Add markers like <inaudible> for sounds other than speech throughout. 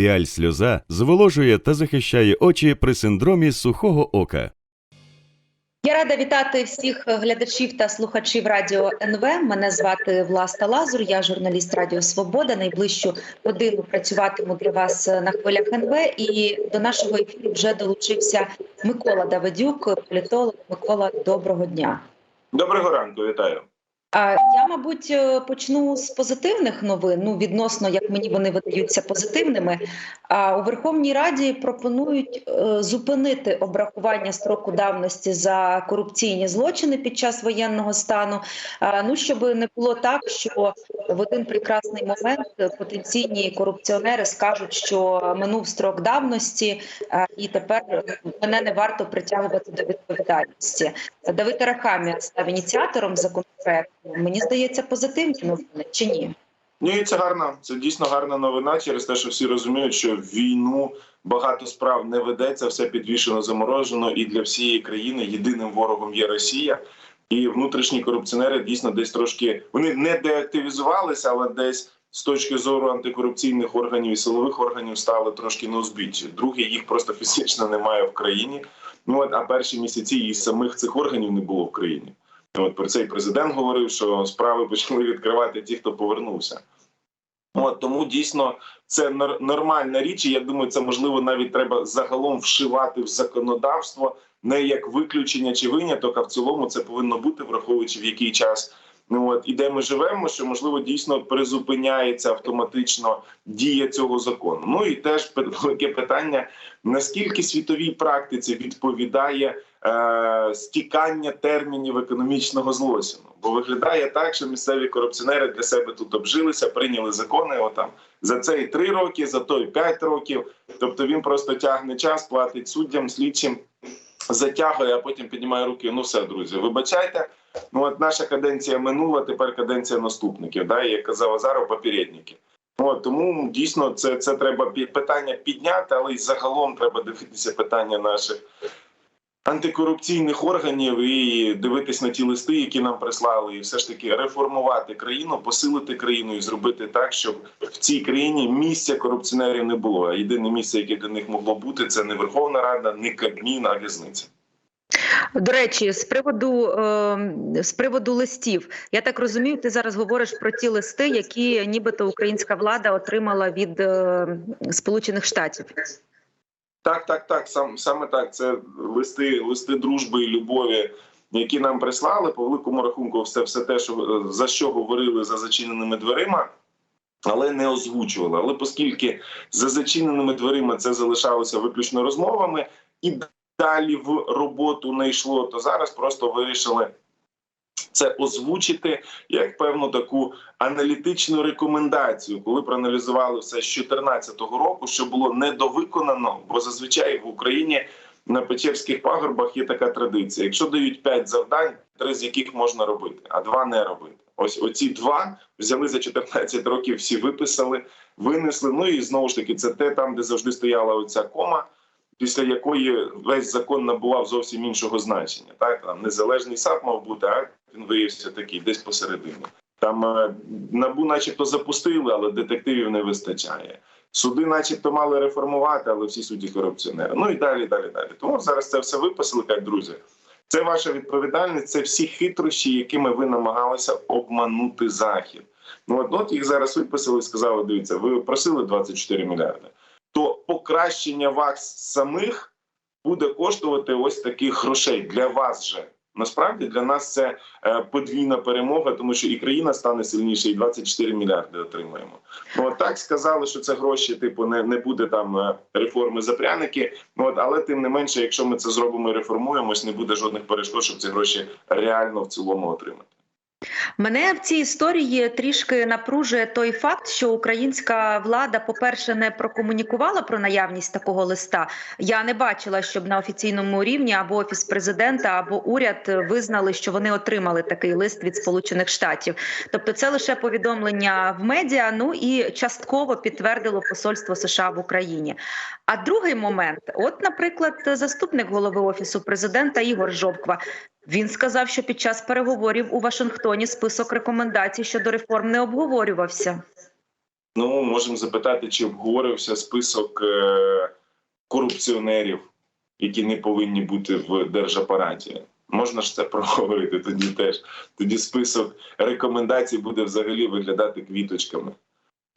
Піаль сльоза зволожує та захищає очі при синдромі сухого ока. Я рада вітати всіх глядачів та слухачів радіо НВ. Мене звати Власта Лазур. Я журналіст Радіо Свобода. Найближчу годину працюватиму для вас на хвилях НВ. І до нашого ефіру вже долучився Микола Давидюк, політолог. Микола, доброго дня. Доброго ранку, вітаю. Я, мабуть, е, почну з позитивних новин. Ну, відносно як мені вони видаються позитивними. А у Верховній Раді пропонують е, зупинити обрахування строку давності за корупційні злочини під час воєнного стану. Ну щоб не було так, що в один прекрасний момент потенційні корупціонери скажуть, що минув строк давності, і тепер мене не варто притягувати до відповідальності. Давид Арахамія став ініціатором законопроекту. Мені здається, позитивні новини чи ні? Ні, це гарна, це дійсно гарна новина через те, що всі розуміють, що війну багато справ не ведеться, все підвішено, заморожено, і для всієї країни єдиним ворогом є Росія. І внутрішні корупціонери дійсно десь трошки вони не деактивізувалися, але десь з точки зору антикорупційних органів і силових органів стали трошки на узбіччі. Друге, їх просто фізично немає в країні. Ну а перші місяці і самих цих органів не було в країні. От про це і президент говорив, що справи почали відкривати ті, хто повернувся. От тому дійсно це нормальна річ. і Я думаю, це можливо навіть треба загалом вшивати в законодавство не як виключення чи виняток, а в цілому це повинно бути, враховуючи в який час. Ну от і де ми живемо, що можливо дійсно призупиняється автоматично дія цього закону. Ну і теж <laughs> велике питання: наскільки світовій практиці відповідає е, стікання термінів економічного злочину? Бо виглядає так, що місцеві корупціонери для себе тут обжилися, прийняли закони. Отам за цей три роки, за той п'ять років. Тобто він просто тягне час, платить суддям, слідчим, затягує, а потім піднімає руки. Ну все, друзі, вибачайте. Ну от наша каденція минула, тепер каденція наступників. Да, як казав Азаров, попередники. Ну, От, тому дійсно це, це треба питання підняти, але й загалом треба дивитися питання наших антикорупційних органів і дивитись на ті листи, які нам прислали, і все ж таки реформувати країну, посилити країну і зробити так, щоб в цій країні місця корупціонерів не було. А єдине місце, яке для них могло бути, це не Верховна Рада, не Кабмін, а в'язниця. До речі, з приводу е, з приводу листів, я так розумію, ти зараз говориш про ті листи, які нібито українська влада отримала від е, Сполучених Штатів. Так, так, так. Сам саме так. Це листи, листи дружби і любові, які нам прислали. По великому рахунку, все, все те, що за що говорили за зачиненими дверима, але не озвучували. Але оскільки за зачиненими дверима це залишалося виключно розмовами, і далі в роботу не йшло, то зараз просто вирішили. Це озвучити як певну таку аналітичну рекомендацію, коли проаналізували все з 2014 року, що було недовиконано, бо зазвичай в Україні на Печерських пагорбах є така традиція: якщо дають 5 завдань, три з яких можна робити, а два не робити. Ось оці два взяли за 14 років, всі виписали, винесли. Ну і знову ж таки, це те там, де завжди стояла оця кома. Після якої весь закон набував зовсім іншого значення, так там незалежний САП мав бути, а він виявився такий десь посередині. Там е, набу, начебто, запустили, але детективів не вистачає. Суди, начебто, мали реформувати, але всі судді корупціонери. Ну і далі, далі, далі. Тому зараз це все виписали, як друзі. Це ваша відповідальність, це всі хитрощі, якими ви намагалися обманути захід. Ну от, от їх зараз виписали і сказали: дивіться, ви просили 24 мільярди. То покращення вас самих буде коштувати ось таких грошей для вас же. Насправді для нас це е, подвійна перемога, тому що і країна стане сильніше, і 24 мільярди отримаємо. Ну от так сказали, що це гроші, типу, не, не буде там е, реформи за пряники. Ну от, але тим не менше, якщо ми це зробимо і реформуємось, не буде жодних перешкод, щоб ці гроші реально в цілому отримати. Мене в цій історії трішки напружує той факт, що українська влада, по-перше, не прокомунікувала про наявність такого листа. Я не бачила, щоб на офіційному рівні або офіс президента, або уряд визнали, що вони отримали такий лист від Сполучених Штатів. Тобто, це лише повідомлення в медіа. Ну і частково підтвердило посольство США в Україні. А другий момент, от, наприклад, заступник голови офісу президента Ігор Жовква. Він сказав, що під час переговорів у Вашингтоні список рекомендацій щодо реформ не обговорювався. Ну, можемо запитати, чи обговорився список е, корупціонерів, які не повинні бути в держапараті. Можна ж це <laughs> проговорити тоді теж. Тоді список рекомендацій буде взагалі виглядати квіточками.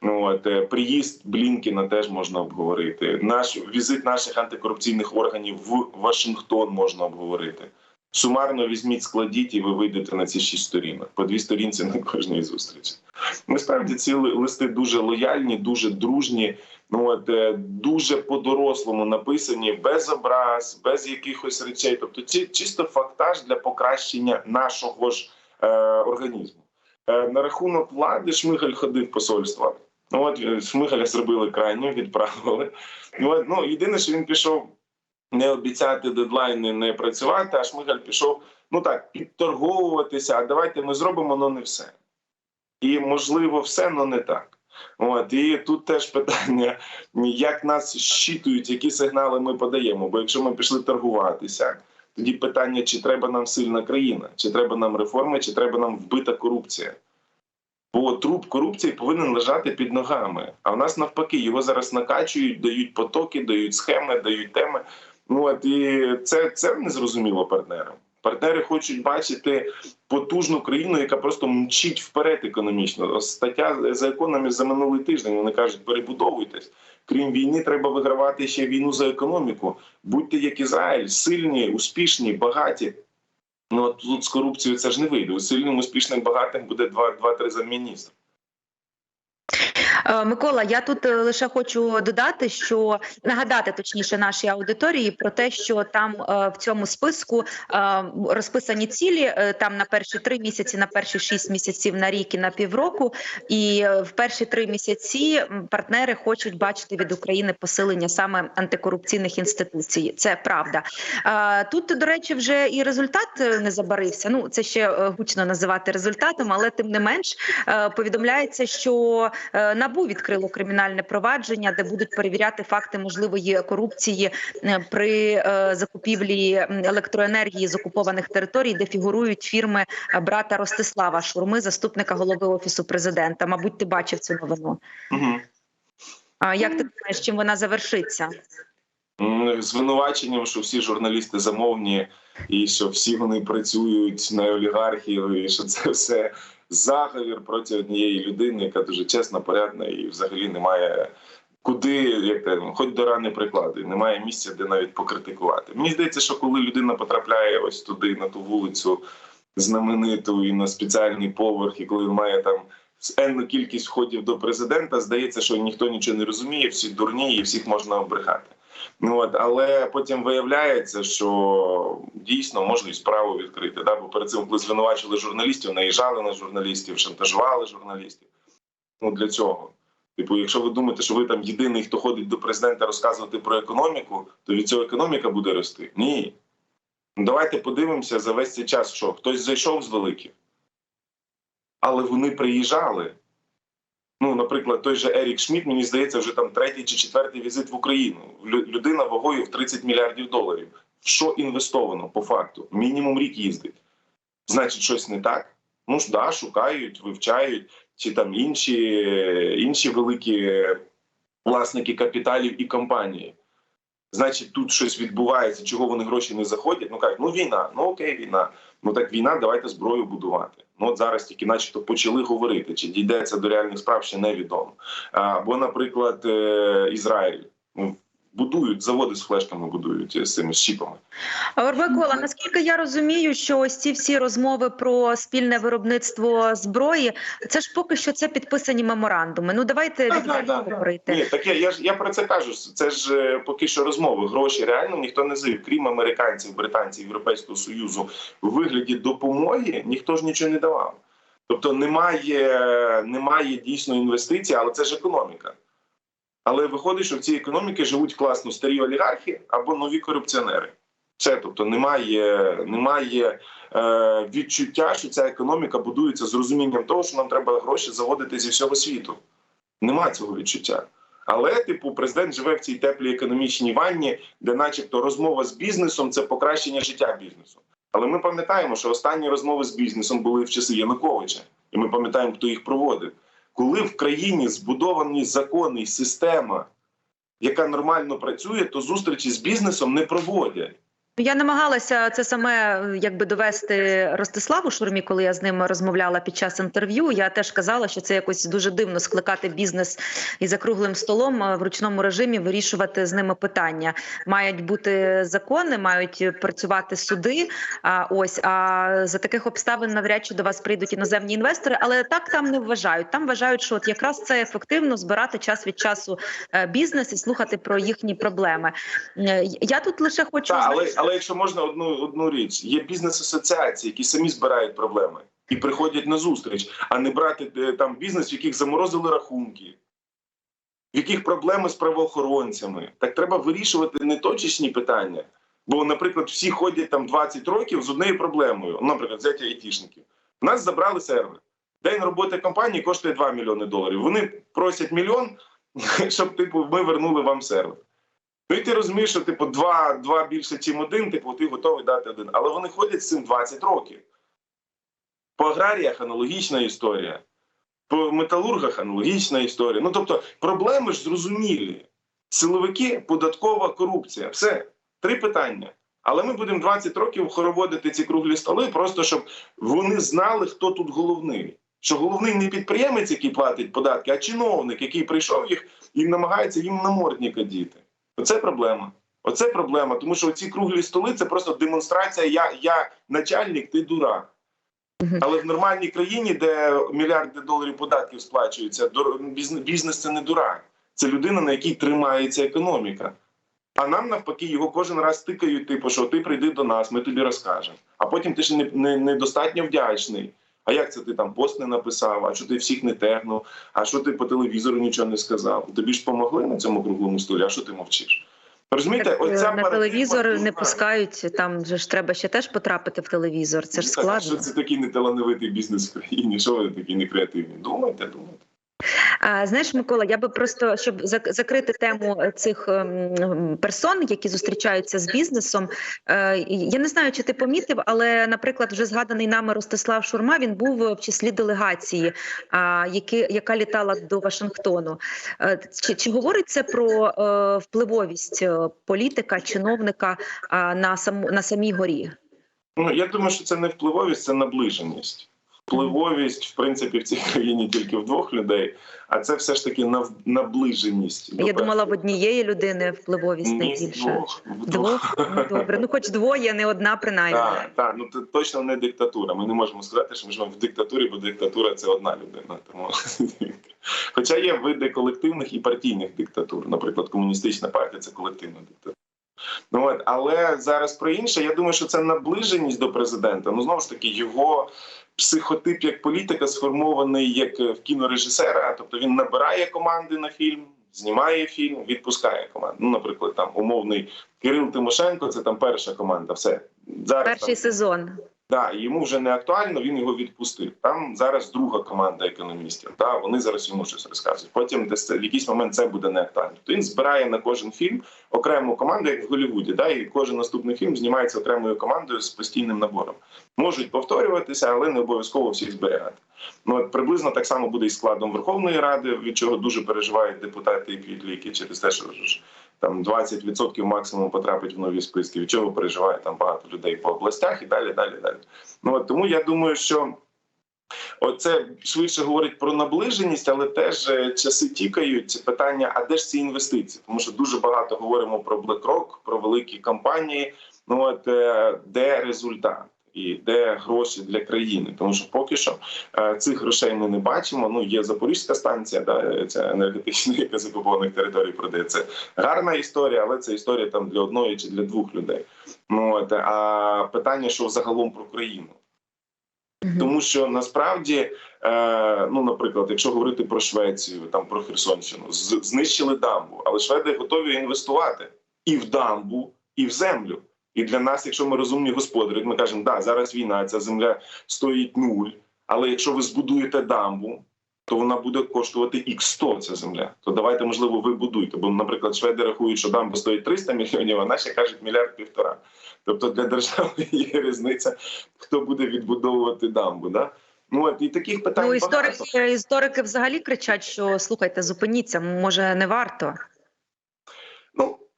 Ну, от, е, приїзд Блінкіна теж можна обговорити. Наш візит наших антикорупційних органів в Вашингтон можна обговорити. Сумарно візьміть, складіть, і ви вийдете на ці шість сторінок, по дві сторінці на кожній зустрічі. Насправді ці листи дуже лояльні, дуже дружні. Ну от е, дуже по-дорослому написані, без образ, без якихось речей. Тобто, ці чисто фактаж для покращення нашого ж е, організму. Е, на рахунок влади Шмигаль ходив посольства. Ну от е, Шмигаля зробили крайню, відправили. Ну, от, ну єдине, що він пішов не обіцяти дедлайни, не працювати. А Шмигаль пішов ну так підторговуватися. А давайте ми зробимо, але не все. І можливо, все, але не так. От і тут теж питання, як нас щитують, які сигнали ми подаємо. Бо якщо ми пішли торгуватися, тоді питання, чи треба нам сильна країна, чи треба нам реформи, чи треба нам вбита корупція. Бо труп корупції повинен лежати під ногами. А в нас навпаки його зараз накачують, дають потоки, дають схеми, дають теми. Ну от і це, це незрозуміло партнерам. Партнери хочуть бачити потужну країну, яка просто мчить вперед економічно. Стаття за економі за минулий тиждень. Вони кажуть, перебудовуйтесь. Крім війни, треба вигравати ще війну за економіку. Будьте як Ізраїль, сильні, успішні, багаті. Ну от тут з корупцією це ж не вийде. Сильним, успішним, багатим буде два-три замміністра. Е, Микола, я тут е, лише хочу додати, що нагадати точніше нашій аудиторії про те, що там е, в цьому списку розписані цілі там на перші три місяці, на перші шість місяців на рік і на півроку. І в перші три місяці партнери хочуть бачити від України посилення саме антикорупційних інституцій. Це правда. Тут, до речі, вже і результат не забарився. Ну це ще гучно називати результатом, але тим не менш повідомляється, що набу відкрило кримінальне провадження, де будуть перевіряти факти можливої корупції е, при е, закупівлі електроенергії з окупованих територій, де фігурують фірми е, брата Ростислава Шурми, заступника голови офісу президента. Мабуть, ти бачив цю новину. Угу. А як ти думаєш, чим вона завершиться? Звинуваченням, що всі журналісти замовні, і що всі вони працюють на олігархів, і що це все заговір проти однієї людини, яка дуже чесна, порядна і взагалі немає куди, як те, хоч до рани приклади, немає місця, де навіть покритикувати. Мені здається, що коли людина потрапляє ось туди, на ту вулицю знамениту і на спеціальний поверх, і коли має там енну кількість входів до президента, здається, що ніхто нічого не розуміє, всі дурні і всіх можна обрехати. От, але потім виявляється, що дійсно можна і справу відкрити. Да? Бо перед цим, коли звинувачили журналістів, наїжджали на журналістів, шантажували журналістів. Ну для цього. Типу, якщо ви думаєте, що ви там єдиний, хто ходить до президента розказувати про економіку, то від цього економіка буде рости. Ні. Ну, давайте подивимося за весь цей час, що хтось зайшов з великих, але вони приїжджали. Ну, наприклад, той же Ерік Шмідт, мені здається, вже там третій чи четвертий візит в Україну. Людина вагою в 30 мільярдів доларів. Що інвестовано по факту? Мінімум рік їздить. Значить, щось не так. Ну ж да, шукають, вивчають, чи там інші, інші великі власники капіталів і компанії. Значить, тут щось відбувається, чого вони гроші не заходять. Ну кажуть, ну війна, ну окей, війна. Ну так війна, давайте зброю будувати. Ну от зараз тільки, начебто, почали говорити, чи дійдеться до реальних справ, ще невідомо. Або, наприклад, е, Ізраїль. Будують заводи з флешками, будують е, з цими. А, Микола, наскільки я розумію, що ось ці всі розмови про спільне виробництво зброї, це ж поки що це підписані меморандуми. Ну давайте відверто так, так. говорити. Ні, так я, я ж я про це кажу. Це ж е, поки що розмови. Гроші реально ніхто не зив, крім американців, британців, Європейського союзу у вигляді допомоги ніхто ж нічого не давав. Тобто немає, немає дійсно інвестицій, але це ж економіка. Але виходить, що в цій економіці живуть класно старі олігархи або нові корупціонери. Все, тобто немає, немає е, відчуття, що ця економіка будується з розумінням того, що нам треба гроші заводити зі всього світу. Нема цього відчуття. Але, типу, президент живе в цій теплій економічній ванні, де, начебто, розмова з бізнесом це покращення життя бізнесу. Але ми пам'ятаємо, що останні розмови з бізнесом були в часи Януковича, і ми пам'ятаємо, хто їх проводив. Коли в країні збудовані закони і система, яка нормально працює, то зустрічі з бізнесом не проводять. Я намагалася це саме е, якби довести Ростиславу Шурмі, коли я з ним розмовляла під час інтерв'ю. Я теж казала, що це якось дуже дивно скликати бізнес і за круглим столом е, в ручному режимі вирішувати з ними питання. Мають бути закони, мають працювати суди. А ось а за таких обставин навряд чи до вас прийдуть іноземні інвестори, але так там не вважають. Там вважають, що от якраз це ефективно збирати час від часу е, бізнес і слухати про їхні проблеми. Я тут лише хочу але, якщо можна одну, одну річ, є бізнес-асоціації, які самі збирають проблеми і приходять на зустріч, а не брати е, там бізнес, в яких заморозили рахунки, в яких проблеми з правоохоронцями. Так треба вирішувати не точечні питання. Бо, наприклад, всі ходять там 20 років з однією проблемою. Наприклад, взяття айтішників. У нас забрали сервер. День роботи компанії коштує 2 мільйони доларів. Вони просять мільйон, <laughs> щоб типу ми вернули вам сервер. Ну і ти розумієш, що типу два, два більше, ніж один, типу, ти готовий дати один. Але вони ходять з цим 20 років. По аграріях аналогічна історія, по металургах аналогічна історія. Ну тобто, проблеми ж зрозумілі. Силовики, податкова корупція. Все, три питання. Але ми будемо 20 років хороводити ці круглі столи, просто щоб вони знали, хто тут головний. Що головний не підприємець, який платить податки, а чиновник, який прийшов їх і намагається їм намордника діти. Оце проблема. Оце проблема, тому що ці круглі столи це просто демонстрація. Я, я начальник, ти дурак. Але в нормальній країні, де мільярди доларів податків сплачуються, бізнес, це не дурак. Це людина, на якій тримається економіка. А нам навпаки його кожен раз тикають, типу, що ти прийди до нас, ми тобі розкажемо. А потім ти ж не, не, недостатньо вдячний. А як це ти там пост не написав? А що ти всіх не тегнув? А що ти по телевізору нічого не сказав? Тобі ж помогли на цьому круглому столі, а що ти мовчиш? Розумієте, Так, оця на телевізор не пускають. Там же ж треба ще теж потрапити в телевізор. Це ж складно. так. Що це такий неталановитий бізнес в країні? Що ви такі некреативні? Думайте, думайте. А, знаєш, Микола, я би просто щоб зак- закрити тему е, цих ем, персон, які зустрічаються з бізнесом. е, Я не знаю, чи ти помітив, але, наприклад, вже згаданий нами Ростислав Шурма він був в числі делегації, які, яка літала до Вашингтону. Е, Чи, чи говорить це про впливовість політика, чиновника на саму на самій горі? Ну я думаю, що це не впливовість, це наближеність. Впливовість, в принципі, в цій країні тільки в двох людей, а це все ж таки нав- наближеність. Я думала, в однієї людини впливовість Ні, найбільша. двох. в Двох ну, добре. Ну, хоч двоє, не одна принаймні. Так, так, ну це точно не диктатура. Ми не можемо сказати, що ми живемо в диктатурі, бо диктатура це одна людина. Тому <laughs> хоча є види колективних і партійних диктатур. Наприклад, комуністична партія це колективна диктатура. Ну от, але зараз про інше. Я думаю, що це наближеність до президента. Ну знову ж таки, його психотип як політика сформований як в кінорежисера. Тобто він набирає команди на фільм, знімає фільм, відпускає команду. Ну, наприклад, там умовний Кирил Тимошенко, це там перша команда. Все зараз Перший там, сезон. Да, йому вже не актуально, він його відпустив. Там зараз друга команда економістів. Да, вони зараз йому щось розказують. Потім десь в якийсь момент це буде не актуально. То він збирає на кожен фільм окрему команду, як в Голлівуді. Да, і кожен наступний фільм знімається окремою командою з постійним набором. Можуть повторюватися, але не обов'язково всіх зберігати. Ну от приблизно так само буде і складом Верховної Ради, від чого дуже переживають депутати і підліки через те, що там 20% максимум потрапить в нові списки, від чого переживає там багато людей по областях і далі, далі, далі. Ну от тому я думаю, що оце швидше говорить про наближеність, але теж е, часи тікають. Питання: а де ж ці інвестиції? Тому що дуже багато говоримо про BlackRock, про великі компанії. Ну от е, де результат? І де гроші для країни, тому що поки що е, цих грошей ми не бачимо. Ну є Запорізька станція, да ця енергетична, <laughs> яка з окупованих територій продається гарна історія, але це історія там для одної чи для двох людей. Ну от а питання, що загалом про країну, тому що насправді, е, ну наприклад, якщо говорити про Швецію, там про Херсонщину, знищили дамбу, але шведи готові інвестувати і в дамбу, і в землю. І для нас, якщо ми розумні господарі, ми кажемо, да, зараз війна, ця земля стоїть нуль. Але якщо ви збудуєте дамбу, то вона буде коштувати x 100 ця земля. То давайте, можливо, ви будуйте. Бо, наприклад, шведи рахують, що дамба стоїть 300 мільйонів, а наші кажуть мільярд півтора. Тобто для держави <laughs> є різниця, хто буде відбудовувати дамбу. Да? Ну от і таких питань Ну, багато. історики, історики взагалі кричать, що слухайте, зупиніться, може не варто.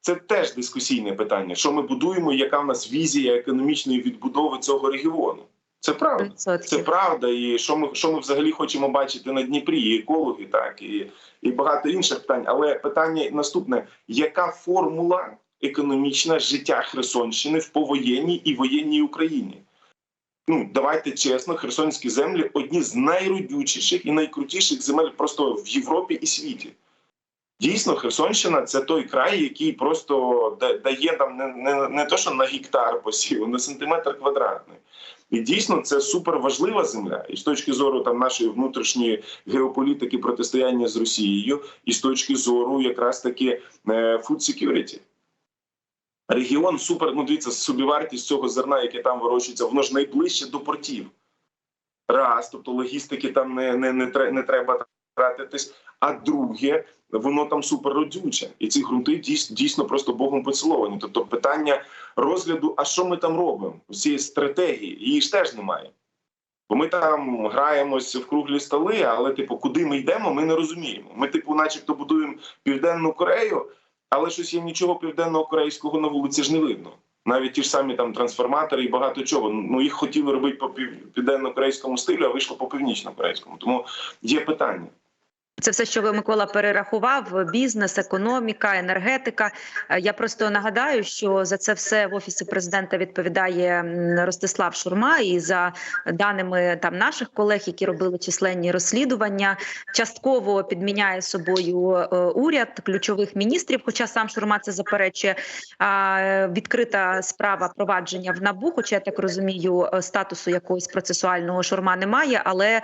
Це теж дискусійне питання. Що ми будуємо, яка в нас візія економічної відбудови цього регіону? Це правда. Це 100%. правда, і що ми що ми взагалі хочемо бачити на Дніпрі, і екологи, так і, і багато інших питань. Але питання наступне: яка формула економічна життя Херсонщини в повоєнній і воєнній Україні? Ну давайте чесно, херсонські землі одні з найродючіших і найкрутіших земель просто в Європі і світі. Дійсно, Херсонщина це той край, який просто дає там не, не, не то, що на гектар посіву, на сантиметр квадратний. І дійсно це супер важлива земля. І з точки зору там нашої внутрішньої геополітики протистояння з Росією, і з точки зору якраз таки е, food security. Регіон супер, ну дивіться, собівартість цього зерна, яке там вирощується, воно ж найближче до портів. Раз, тобто логістики там не, не, не, не треба тратитись. А друге, воно там суперродюче. І ці ґрунти дійсно, просто Богом поціловані. Тобто питання розгляду, а що ми там робимо? Цієї стратегії, її ж теж немає. Бо ми там граємось в круглі столи, але, типу, куди ми йдемо, ми не розуміємо. Ми, типу, начебто, будуємо Південну Корею, але щось є нічого південного корейського на вулиці ж не видно. Навіть ті ж самі там трансформатори і багато чого. Ну їх хотіли робити по пів- південно-корейському стилю, а вийшло по північно-корейському. Тому є питання. Це все, що ви Микола перерахував: бізнес, економіка, енергетика. Е, Я просто нагадаю, що за це все в офісі президента відповідає Ростислав Шурма. І за даними там наших колег, які робили численні розслідування, частково підміняє собою е, уряд ключових міністрів. Хоча сам Шурма це заперечує. Відкрита справа провадження в набу. Хоча я так розумію, е, статусу якогось процесуального Шурма немає, але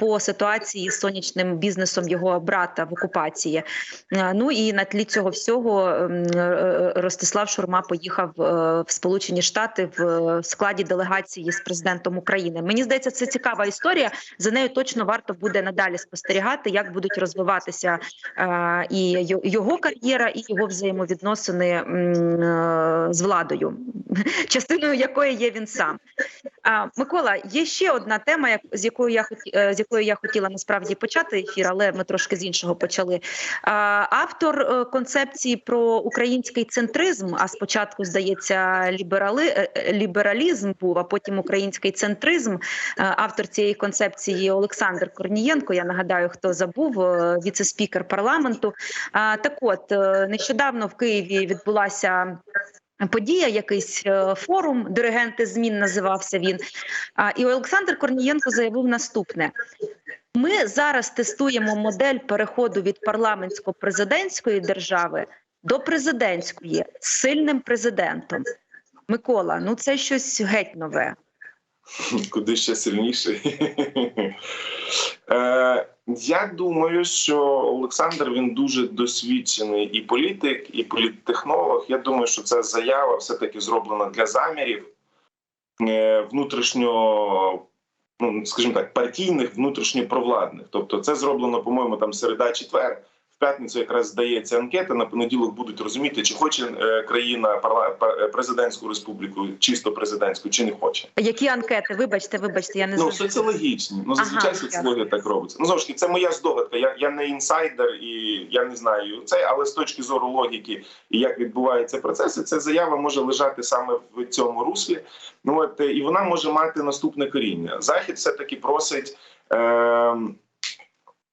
по ситуації з сонячним бізнесом його брата в окупації. Е, Ну і на тлі цього всього ем, е, Ростислав Шурма поїхав е, в Сполучені Штати в е, складі делегації з президентом України. Мені здається, це цікава історія. За нею точно варто буде надалі спостерігати, як будуть розвиватися е, і його кар'єра, і його взаємовідносини е, з владою, <laughs> частиною якої є він сам. А, Микола, є ще одна тема, як з якою я хоті, е, з якою я хотіла насправді почати ефір, але ми трошки з іншого почали. А, Автор е, концепції про український центризм, а спочатку здається, ліберали е, лібералізм був, а потім український центризм. Автор цієї концепції Олександр Корнієнко. Я нагадаю, хто забув віце-спікер парламенту. А, Так, от нещодавно в Києві відбулася. Подія, якийсь е, форум, диригенти змін називався він. І Олександр Корнієнко заявив наступне: ми зараз тестуємо модель переходу від парламентсько-президентської держави до президентської з сильним президентом. Микола, ну це щось геть нове. <laughs> Куди ще сильніше. <laughs> Е, я думаю, що Олександр він дуже досвідчений і політик, і політтехнолог. Я думаю, що ця заява все-таки зроблена для замірів е, внутрішньо, ну скажімо так, партійних, внутрішньопровладних. Тобто, це зроблено, по-моєму, там середа-четвер. В п'ятницю якраз здається анкета. На понеділок будуть розуміти, чи хоче е, країна парла... президентську республіку, чисто президентську, чи не хоче. Які анкети? Вибачте, вибачте, я не Ну, соціологічні. Ну, зазвичай Ага, соціологія так робиться. Ну, знову ж таки, це моя здогадка. Я, я не інсайдер і я не знаю це, але з точки зору логіки і як відбуваються процеси, ця заява може лежати саме в цьому руслі. Ну от е, і вона може мати наступне коріння. Захід все таки просить. Е,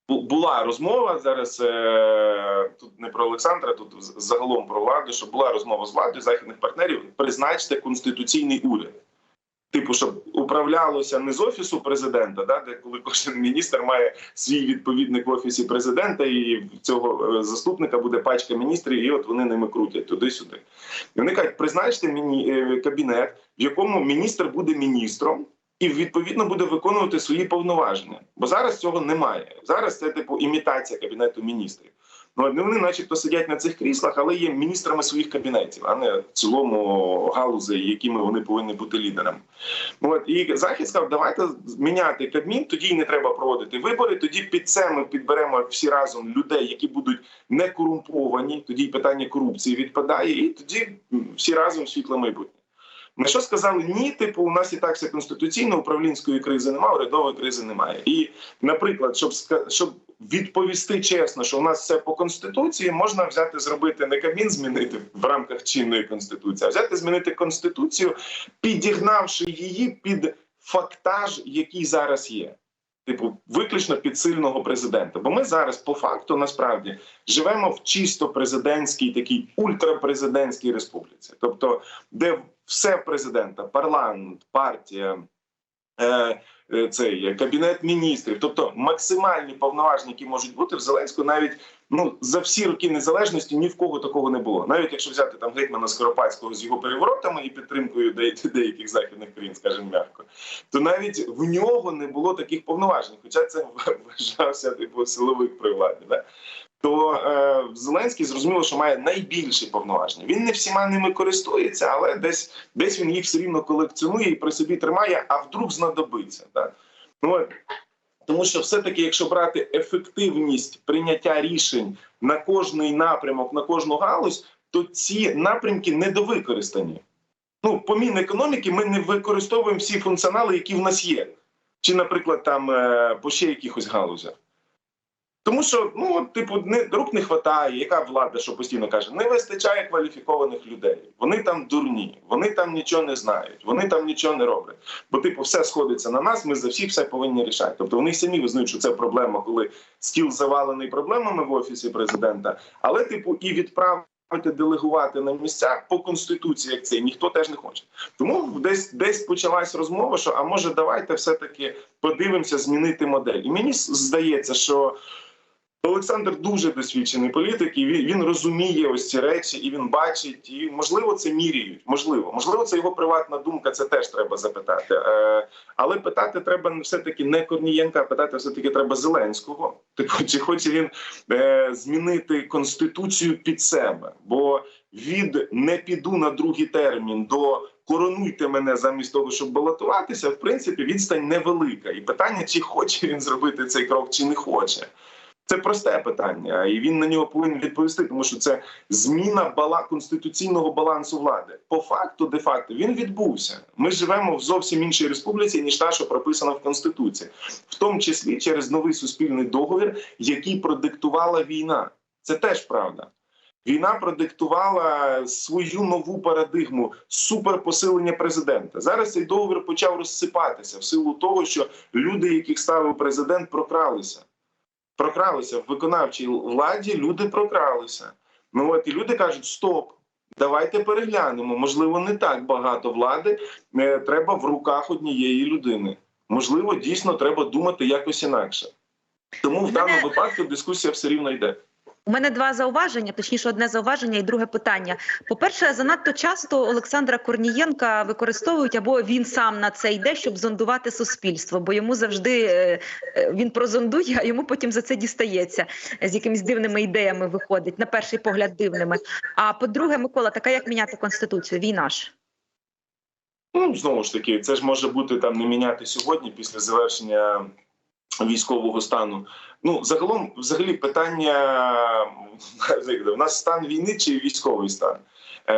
була розмова зараз. Е, тут не про Олександра, тут загалом про владу. Що була розмова з владою західних партнерів. Призначте конституційний уряд. Типу, щоб управлялося не з офісу президента, да, де коли кожен міністр має свій відповідник в офісі президента, і цього е, заступника буде пачка міністрів, і от вони ними крутять туди-сюди. І вони кажуть, призначте мені е, кабінет, в якому міністр буде міністром. І відповідно буде виконувати свої повноваження, бо зараз цього немає. Зараз це типу імітація кабінету міністрів. Ну вони, начебто, сидять на цих кріслах, але є міністрами своїх кабінетів, а не в цілому галузи, якими вони повинні бути лідерами. Ну, От і захід сказав, давайте міняти кабмін. Тоді не треба проводити вибори. Тоді під це ми підберемо всі разом людей, які будуть не корумповані. Тоді питання корупції відпадає, і тоді всі разом світле майбутнє. На що сказали ні, типу, у нас і так все конституційно, управлінської кризи немає, урядової кризи немає. І, наприклад, щоб щоб відповісти чесно, що у нас все по конституції, можна взяти зробити не Кабмін змінити в рамках чинної конституції, а взяти змінити конституцію, підігнавши її під фактаж, який зараз є. Типу, виключно під сильного президента. Бо ми зараз, по факту, насправді живемо в чисто президентській, такій ультрапрезидентській республіці, тобто, де все президента, парламент, партія, е, цей е, кабінет міністрів, тобто максимальні повноваження, які можуть бути в Зеленського, навіть ну за всі роки незалежності ні в кого такого не було. Навіть якщо взяти там гетьмана Скоропадського з його переворотами і підтримкою де- деяких західних країн, скажімо м'яко, то навіть в нього не було таких повноважень, хоча це <laughs> вважався типу силовик при владі. Да? То е, Зеленський зрозуміло, що має найбільші повноваження. Він не всіма ними користується, але десь десь він їх все рівно колекціонує і при собі тримає, а вдруг знадобиться. Да? Ну, тому що все-таки, якщо брати ефективність прийняття рішень на кожний напрямок, на кожну галузь, то ці напрямки недовикористані. Ну, по Мінекономіки ми не використовуємо всі функціонали, які в нас є. Чи, наприклад, там е, по ще якихось галузях. Тому що, ну, типу, не, рук не вистачає, яка влада, що постійно каже, не вистачає кваліфікованих людей. Вони там дурні, вони там нічого не знають, вони там нічого не роблять. Бо, типу, все сходиться на нас, ми за всіх все повинні рішати. Тобто вони самі визнають, що це проблема, коли стіл завалений проблемами в офісі президента, але, типу, і відправити делегувати на місця по конституції, як це ніхто теж не хоче. Тому десь десь почалась розмова, що а може давайте все-таки подивимося змінити модель. І мені здається, що Олександр дуже досвідчений політик, і він, розуміє ось ці речі, і він бачить, і можливо це міряють. Можливо, можливо, це його приватна думка. Це теж треба запитати. Е, але питати треба все таки не Корнієнка, а питати все таки треба Зеленського. Типу, чи хоче він е, змінити конституцію під себе? Бо від не піду на другий термін до коронуйте мене замість того, щоб балотуватися, в принципі, відстань невелика. І питання, чи хоче він зробити цей крок, чи не хоче. Це просте питання, і він на нього повинен відповісти, тому що це зміна бала конституційного балансу влади. По факту, де факто, він відбувся. Ми живемо в зовсім іншій республіці, ніж та, що прописана в конституції, в тому числі через новий суспільний договір, який продиктувала війна. Це теж правда. Війна продиктувала свою нову парадигму суперпосилення президента. Зараз цей договір почав розсипатися в силу того, що люди, яких ставив президент, прокралися. Прокралися в виконавчій владі. Люди прокралися. Ну от і люди кажуть: стоп, давайте переглянемо. Можливо, не так багато влади е, треба в руках однієї людини. Можливо, дійсно треба думати якось інакше. Тому в даному випадку дискусія все рівно йде. У мене два зауваження, точніше, одне зауваження і друге питання. По-перше, занадто часто Олександра Корнієнка використовують або він сам на це йде, щоб зондувати суспільство, бо йому завжди е, е, він прозондує, а йому потім за це дістається з якимись дивними ідеями виходить, на перший погляд дивними. А по-друге, Микола, така як міняти конституцію? Війна ж. Ну знову ж таки, це ж може бути там не міняти сьогодні після завершення військового стану. Ну загалом, взагалі, питання <laughs> у нас стан війни чи військовий стан. Е,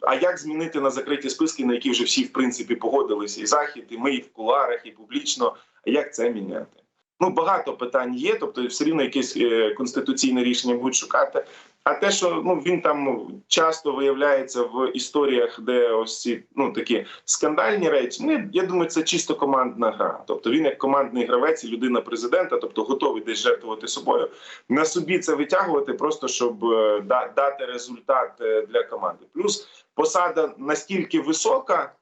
а як змінити на закриті списки, на які вже всі в принципі погодилися, і захід, і ми і в куларах, і публічно. А як це міняти? Ну багато питань є, тобто все рівно якесь е, конституційне рішення будуть шукати. А те, що ну він там часто виявляється в історіях, де ось ці ну такі скандальні речі. Ну я думаю, це чисто командна гра. Тобто він як командний гравець і людина президента, тобто готовий десь жертвувати собою, на собі це витягувати, просто щоб е, да- дати результат е, для команди. Плюс посада настільки висока.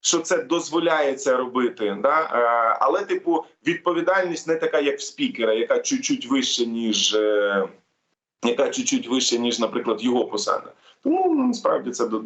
Що це дозволяється робити, да? Е, але типу відповідальність не така, як в спікера, яка чуть-чуть вища, ніж яка чуть-чуть вища, ніж, наприклад, його посада. Тому ну, насправді це до-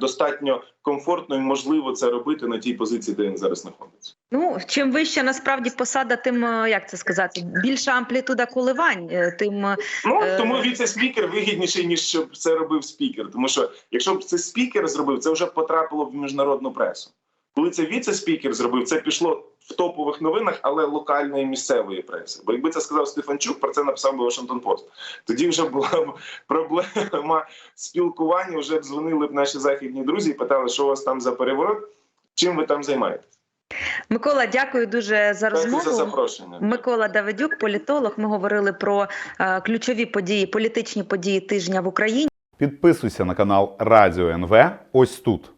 достатньо комфортно і можливо це робити на тій позиції, де він зараз знаходиться. Ну чим вища насправді посада, тим е, як це сказати, більша амплітуда коливань, е, тим е, Ну тому віце-спікер вигідніший, ніж щоб це робив спікер. Тому що якщо б це спікер зробив, це вже потрапило в міжнародну пресу. Коли це віце-спікер зробив, це пішло в топових новинах, але локальної місцевої преси. Бо якби це сказав Стефанчук, про це написав би Вашингтон Пост. Тоді вже була б проблема спілкування. Вже б дзвонили б наші західні друзі і питали, що у вас там за переворот, чим ви там займаєтесь. Микола, дякую дуже за Дякую за запрошення. Микола Давидюк, політолог. Ми говорили про е, ключові події, політичні події тижня в Україні. Підписуйся на канал Радіо НВ ось тут.